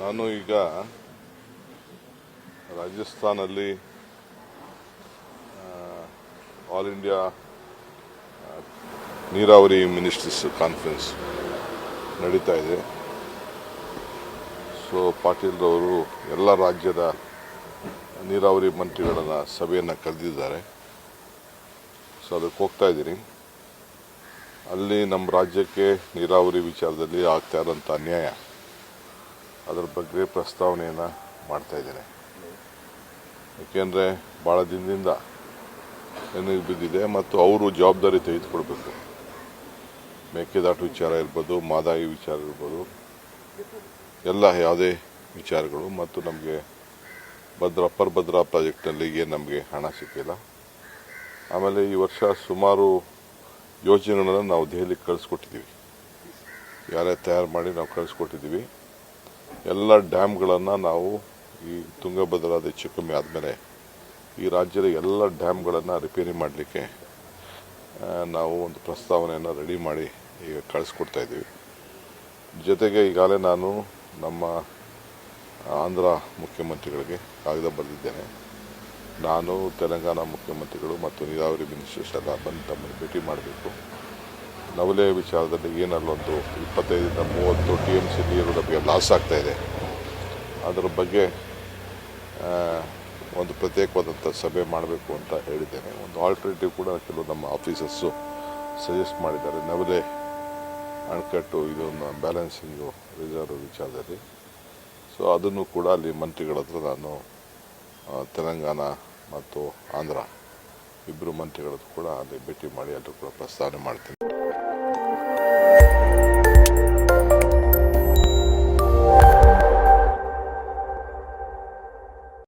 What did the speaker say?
ನಾನು ಈಗ ರಾಜಸ್ಥಾನಲ್ಲಿ ಆಲ್ ಇಂಡಿಯಾ ನೀರಾವರಿ ಮಿನಿಸ್ಟರ್ಸ್ ಕಾನ್ಫರೆನ್ಸ್ ನಡೀತಾ ಇದೆ. ಸೊ ಪಾಟೀಲ್ರವರು ಎಲ್ಲ ರಾಜ್ಯದ ನೀರಾವರಿ ಮಂತ್ರಿಗಳನ್ನ ಸಭೆಯನ್ನು ಕರೆದಿದ್ದಾರೆ. ಸೊ ಅದಕ್ಕೆ ಹೋಗ್ತಾ ಇದ್ದೀನಿ. ಅಲ್ಲಿ ನಮ್ಮ ರಾಜ್ಯಕ್ಕೆ ನೀರಾವರಿ ವಿಚಾರದಲ್ಲಿ ಆಗ್ತಾ ಇರೋಂಥ ಅನ್ಯಾಯ ಅದರ ಬಗ್ಗೆ ಪ್ರಸ್ತಾವನೆಯನ್ನು ಮಾಡ್ತಾ ಇದ್ದೇನೆ. ಏಕೆಂದರೆ ಭಾಳ ದಿನದಿಂದ ನನಗೆ ಬಿದ್ದಿದೆ ಮತ್ತು ಅವರು ಜವಾಬ್ದಾರಿ ತೆಗೆದುಕೊಳ್ಬೇಕು. ಮೇಕೆದಾಟು ವಿಚಾರ ಇರ್ಬೋದು, ಮಾದಾಯಿ ವಿಚಾರ ಇರ್ಬೋದು, ಎಲ್ಲ ಯಾವುದೇ ವಿಚಾರಗಳು ಮತ್ತು ನಮಗೆ ಭದ್ರಾ ಅಪ್ಪರ್ ಭದ್ರಾ ಪ್ರಾಜೆಕ್ಟ್ನಲ್ಲಿ ಏನು ನಮಗೆ ಹಣ ಸಿಕ್ಕಿಲ್ಲ. ಆಮೇಲೆ ಈ ವರ್ಷ ಸುಮಾರು ಯೋಜನೆಗಳನ್ನು ನಾವು ದೆಹಲಿಗೆ ಕಳಿಸ್ಕೊಟ್ಟಿದ್ದೀವಿ. ಯಾರೇ ತಯಾರು ಮಾಡಿ ನಾವು ಕಳಿಸ್ಕೊಟ್ಟಿದ್ದೀವಿ. ಎಲ್ಲ ಡ್ಯಾಮ್ಗಳನ್ನು ನಾವು ಈ ತುಂಗಭದ್ರಾದ ಹೆಚ್ಚು ಕಮ್ಮಿ ಆದಮೇಲೆ ಈ ರಾಜ್ಯದ ಎಲ್ಲ ಡ್ಯಾಮ್ಗಳನ್ನು ರಿಪೇರಿ ಮಾಡಲಿಕ್ಕೆ ನಾವು ಒಂದು ಪ್ರಸ್ತಾವನೆಯನ್ನು ರೆಡಿ ಮಾಡಿ ಈಗ ಕಳಿಸ್ಕೊಡ್ತಾ ಇದ್ದೀವಿ. ಜೊತೆಗೆ ಈಗಾಗಲೇ ನಾನು ನಮ್ಮ ಆಂಧ್ರ ಮುಖ್ಯಮಂತ್ರಿಗಳಿಗೆ ಕಾಗದ ಬರೆದಿದ್ದೇನೆ. ನಾನು ತೆಲಂಗಾಣ ಮುಖ್ಯಮಂತ್ರಿಗಳು ಮತ್ತು ನೀರಾವರಿ ಮಿನಿಸ್ಟರ್ಸ್ ಎಲ್ಲ ಬಂದು ತಮ್ಮನ್ನು ಭೇಟಿ ಮಾಡಬೇಕು. ನವಲೆ ವಿಚಾರದಲ್ಲಿ ಏನಲ್ಲೊಂದು ಇಪ್ಪತ್ತೈದರಿಂದ ಮೂವತ್ತು ಟಿ ಎಂ ಸಿ ನೀರು ನಮಗೆ ಲಾಸ್ ಆಗ್ತಾ ಇದೆ. ಅದರ ಬಗ್ಗೆ ಒಂದು ಪ್ರತ್ಯೇಕವಾದಂಥ ಸಭೆ ಮಾಡಬೇಕು ಅಂತ ಹೇಳಿದ್ದೇನೆ. ಒಂದು ಆಲ್ಟರ್ನೇಟಿವ್ ಕೂಡ ಕೆಲವು ನಮ್ಮ ಆಫೀಸಸ್ಸು ಸಜೆಸ್ಟ್ ಮಾಡಿದ್ದಾರೆ. ನವಲೆ ಅಣೆಕಟ್ಟು ಇದೊಂದು ಬ್ಯಾಲೆನ್ಸಿಂಗು ರಿಸರ್ವ್ ವಿಚಾರದಲ್ಲಿ. ಸೊ ಅದನ್ನು ಕೂಡ ಅಲ್ಲಿ ಮಂತ್ರಿಗಳ ಹತ್ರ ನಾನು ತೆಲಂಗಾಣ ಮತ್ತು ಆಂಧ್ರ ಇಬ್ಬರು ಮಂತ್ರಿಗಳದ್ದು ಕೂಡ ಅಲ್ಲಿ ಭೇಟಿ ಮಾಡಿ ಅದು ಕೂಡ ಪ್ರಸ್ತಾವನೆ ಮಾಡ್ತೀನಿ.